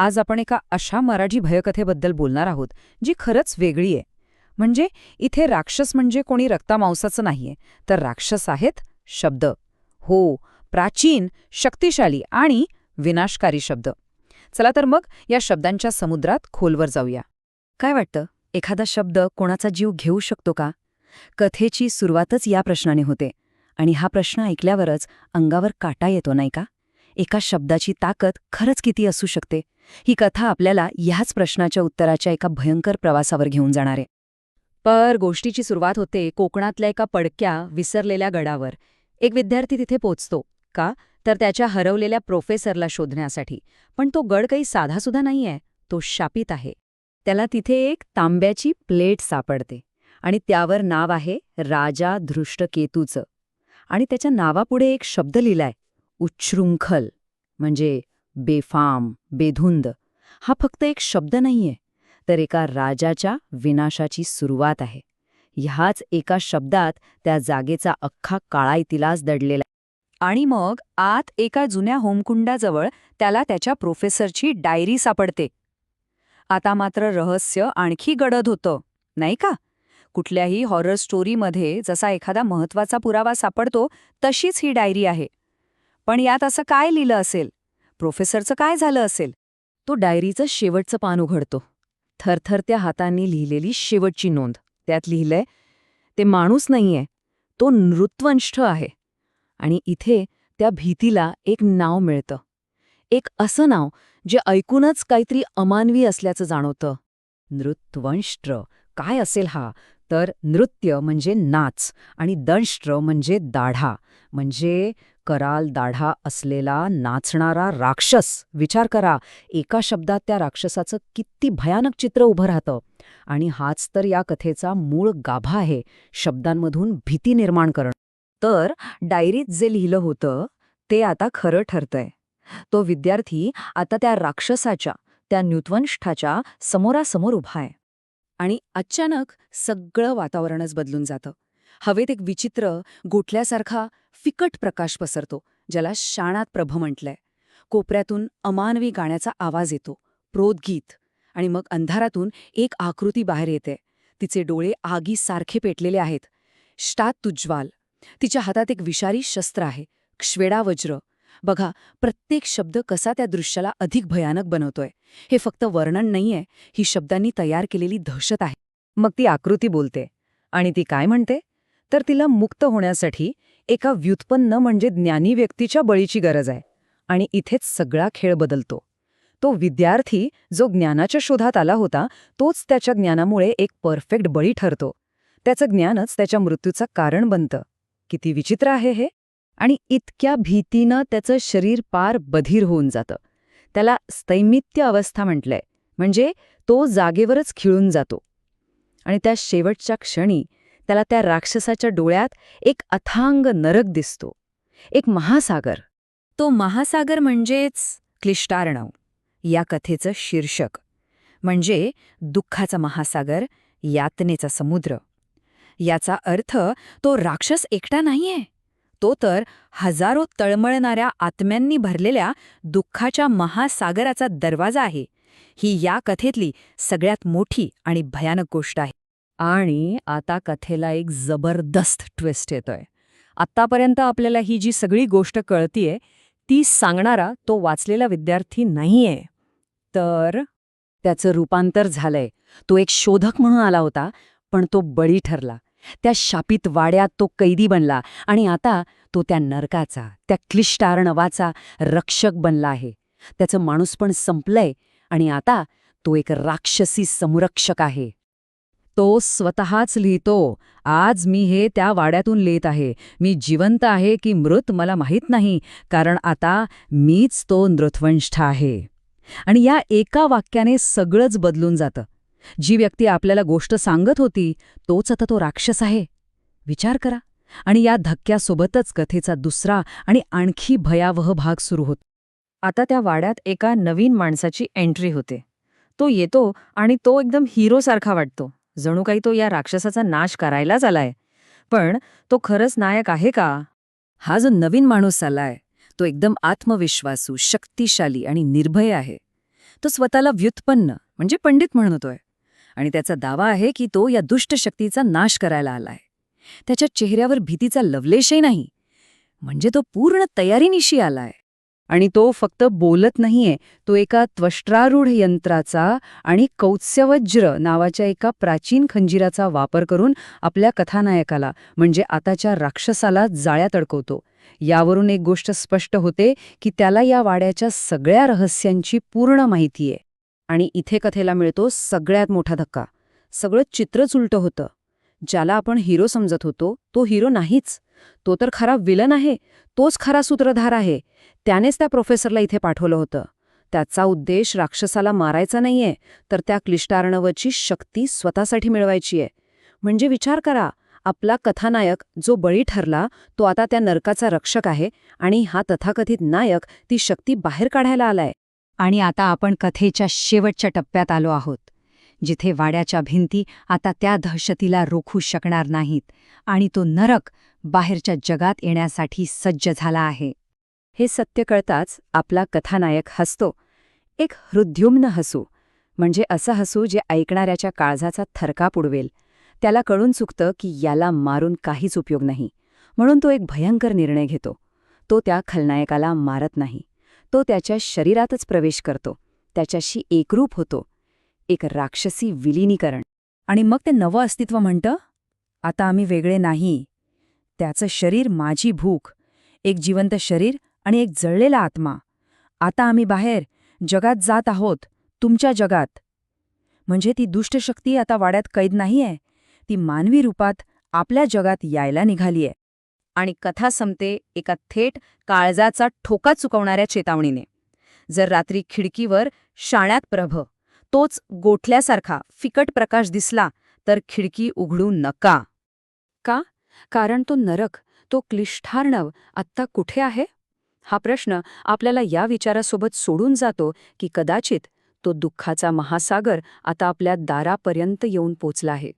आज आपण एका अशा मराठी भयकथेबद्दल बोलणार आहोत जी खरंच वेगळी आहे. म्हणजे इथे राक्षस म्हणजे कोणी रक्तामांसाचं नाहीये तर राक्षस आहेत शब्द. हो प्राचीन शक्तिशाली आणि विनाशकारी शब्द. चला तर मग या शब्दांच्या समुद्रात खोलवर जाऊया. काय वाटतं? एखादा शब्द कोणाचा जीव घेऊ शकतो का? कथेची सुरुवातच या प्रश्नाने होते आणि हा प्रश्न ऐकल्यावरच अंगावर काटा येतो नाही का? एका शब्दाची ताकद खरंच किती असू शकते? ही कथा आपल्याला ह्याच प्रश्नाच्या उत्तराच्या एका भयंकर प्रवासावर घेऊन जाणार आहे. पर गोष्टीची सुरुवात होते कोकणातल्या एका पडक्या विसरलेल्या गडावर. एक विद्यार्थी तिथे पोचतो का? तर त्याच्या हरवलेल्या प्रोफेसरला शोधण्यासाठी. पण तो गड काही साधासुद्धा नाहीये तो शापित आहे. त्याला तिथे एक तांब्याची प्लेट सापडते आणि त्यावर नाव आहे राजा धृष्टकेतूचं. आणि त्याच्या नावापुढे एक शब्द लिहिलाय उच्छृंखल म्हणजे बेफाम बेधुंद हा फक्त एक शब्द नाहीये तर एका राजाच्या विनाशाची सुरुवात आहे. ह्याच एका शब्दात त्या जागेचा अख्खा काळा इतिहास दडलेला आणि मग आत एका जुन्या होमकुंडाजवळ त्याला त्याच्या प्रोफेसरची डायरी सापडते. आता मात्र रहस्य आणखी गडद होतं नाही का? कुठल्याही हॉरर स्टोरीमध्ये जसा एखादा महत्त्वाचा पुरावा सापडतो तशीच ही डायरी आहे. पण यात असं काय लिहिलं असेल? प्रोफेसरचं काय झालं असेल? तो डायरीचं शेवटचं पान उघडतो. थरथरत्या हातांनी लिहिलेली शेवटची नोंद. त्यात लिहिलंय ते माणूस नाहीये. तो नृत्वंष्ठ आहे. आणि इथे त्या भीतीला एक नाव मिळतं. एक असं नाव जे ऐकूनच काहीतरी अमानवी असल्याचं जाणवतं. नृत्वंष्ट्र काय असेल हा? तर नृत्य म्हणजे नाच आणि दंष्ट्र म्हणजे दाढा. म्हणजे कराल दाढा असलेला नाचणारा राक्षस. विचार करा एका शब्दात त्या राक्षसाचं किती भयानक चित्र उभं राहतं. आणि हाच तर या कथेचा मूळ गाभा आहे शब्दांमधून भीती निर्माण करणं. तर डायरीत जे लिहिलं होतं ते आता खरं ठरतंय. तो विद्यार्थी आता त्या राक्षसाच्या त्या न्यूत्वंष्ठाच्या समोरासमोर उभा आहे. आणि अचानक सगळं वातावरणच बदलून जातं. हवेत एक विचित्र गोठल्यासारखा फिकट प्रकाश पसरतो ज्याला शाणात प्रभ म्हटलंय. कोपऱ्यातून अमानवी गाण्याचा आवाज येतो प्रोदगीत आणि मग अंधारातून एक आकृती बाहेर येते. तिचे डोळे आगीसारखे पेटलेले आहेत. श्टात तुज्वाल. तिच्या हातात एक विषारी शस्त्र आहे क्ष्वेडा वज्र. बघा प्रत्येक शब्द कसा त्या दृश्याला अधिक भयानक बनवतोय. हे फक्त वर्णन नाहीये ही शब्दांनी तयार केलेली दहशत आहे. मग ती आकृती बोलते. आणि ती काय म्हणते? तर तिला मुक्त होण्यासाठी एका व्युत्पन्न म्हणजे ज्ञानी व्यक्तीच्या बळीची गरज आहे आणि इथेच सगळा खेळ बदलतो. तो विद्यार्थी जो ज्ञानाच्या शोधात आला होता तोच त्याच्या ज्ञानामुळे एक परफेक्ट बळी ठरतो. त्याचं ज्ञानच त्याच्या मृत्यूचं कारण बनतं. किती विचित्र आहे हे. आणि इतक्या भीतीनं त्याचं शरीर पार बधीर होऊन जातं. त्याला स्थैमित्य अवस्था म्हटलंय. म्हणजे तो जागेवरच खिळून जातो. आणि त्या शेवटच्या क्षणी त्याला त्या राक्षसाच्या डोळ्यात एक अथांग नरक दिसतो. एक महासागर. तो महासागर म्हणजेच क्लिष्टार्णव. या कथेचं शीर्षक. म्हणजे दुःखाचा महासागर यातनेचा समुद्र. याचा अर्थ तो राक्षस एकटा नाहीये. तो तर हजारो तळमळणाऱ्या आत्म्यांनी भरलेल्या दुःखाच्या महासागराचा दरवाजा आहे. ही या कथेतली सगळ्यात मोठी आणि भयानक गोष्ट आहे. आणि आता कथेला एक जबरदस्त ट्विस्ट येतोय. आत्तापर्यंत आपल्याला ही जी सगळी गोष्ट कळतीये ती सांगणारा तो वाचलेला विद्यार्थी नाहीये. तर त्याचं रूपांतर झालंय. तो एक शोधक म्हणून आला होता पण तो बळी ठरला. त्या शापित वाड्यात तो कैदी बनला आणि आता तो त्या नरकाचा त्या क्लिष्टार्णवाचा रक्षक बनला आहे. त्याचं माणूसपण संपलंय आणि आता तो एक राक्षसी संरक्षक आहे. तो स्वतःच लिहितो. आज मी हे त्या वाड्यातून लिहित आहे. मी जिवंत आहे की मृत मला माहीत नाही कारण आता मीच तो नृथवंष्ठ आहे. आणि या एका वाक्याने सगळंच बदलून जातं. जी व्यक्ती आपल्याला गोष्ट सांगत होती तोच आता तो राक्षस आहे. विचार करा. आणि या धक्क्यासोबतच कथेचा दुसरा आणि आणखी भयावह भाग सुरू होत. आता त्या वाड्यात एका नवीन माणसाची एंट्री होते. तो येतो आणि तो एकदम हिरोसारखा वाटतो. जणू काही तो या राक्षसाचा नाश करायलाच आलाय पण तो खरंच नायक आहे का? हा जो नवीन माणूस आलाय तो एकदम आत्मविश्वासू शक्तिशाली आणि निर्भय आहे. तो स्वतःला व्युत्पन्न म्हणजे पंडित म्हणतोय. आणि त्याचा दावा आहे की तो या दुष्ट शक्तीचा नाश करायला आलाय. त्याच्या चेहऱ्यावर भीतीचा लवलेशही नाही. म्हणजे तो पूर्ण तयारीनिशी आलाय. आणि तो फक्त बोलत नाहीये. तो एका त्वष्ट्रारूढ यंत्राचा आणि कौत्स्यवज्र नावाच्या एका प्राचीन खंजिराचा वापर करून आपल्या कथानायकाला म्हणजे आताच्या राक्षसाला जाळ्यात अडकवतो यावरून एक गोष्ट स्पष्ट होते की त्याला या वाड्याच्या सगळ्या रहस्यांची पूर्ण माहितीये. आणि इथे कथेला मिळतो सगळ्यात मोठा धक्का. सगळं चित्रच उलटं होतं. ज्याला आपण हिरो समजत होतो तो हिरो नाहीच. तो तर खरा विलन आहे तोच खरा सूत्रधार आहे. त्यानेच त्या प्रोफेसरला इथे पाठवलं होतं. त्याचा उद्देश राक्षसाला मारायचा नाहीये तर त्या क्लिष्टार्णवची शक्ती स्वतःसाठी मिळवायची आहे म्हणजे विचार करा आपला कथानायक जो बळी ठरला तो आता त्या नरकाचा रक्षक आहे आणि हा तथाकथित नायक ती शक्ती बाहेर काढायला आलाय. आणि आता आपण कथेच्या शेवटच्या टप्प्यात आलो आहोत. जिथे वाड्याच्या भिंती आता त्या दहशतीला रोखू शकणार नाहीत आणि तो नरक बाहेरच्या जगात येण्यासाठी सज्ज झाला आहे. हे सत्य कळताच आपला कथानायक हसतो. एक हृद्युम्न हसू म्हणजे असं हसू जे ऐकणाऱ्याच्या काळजाचा थरकाप उडवेल त्याला कळून चुकतं की याला मारून काहीच उपयोग नाही. म्हणून तो एक भयंकर निर्णय घेतो. तो त्या खलनायकाला मारत नाही. तो त्याच्या शरीरातच प्रवेश करतो. त्याच्याशी एकरूप होतो. एक राक्षसी विलिनीकरण. आणि मग ते नवं अस्तित्व म्हणतं आता आम्ही वेगळे नाही. त्याचं शरीर माझी भूक एक जिवंत शरीर आणि एक जळलेला आत्मा. आता आम्ही बाहेर जगात जात आहोत तुमच्या जगात. म्हणजे ती दुष्ट शक्ती आता वाड्यात कैद नाहीये ती मानवी रूपात आपल्या जगात यायला निघालीये. आणि कथा संपते एका थेट काळजाचा ठोका चुकवणाऱ्या चेतावणीने. जर रात्री खिडकीवर शाण्यात प्रभ तोच गोठल्यासारखा फिकट प्रकाश दिसला तर खिडकी उघडू नका. का? कारण तो नरक तो क्लिष्ठार्णव आत्ता कुठे आहे? हा प्रश्न आपल्याला या विचारासोबत सोडून जातो की कदाचित तो दुःखाचा महासागर आता आपल्या दारापर्यंत येऊन पोचला आहे.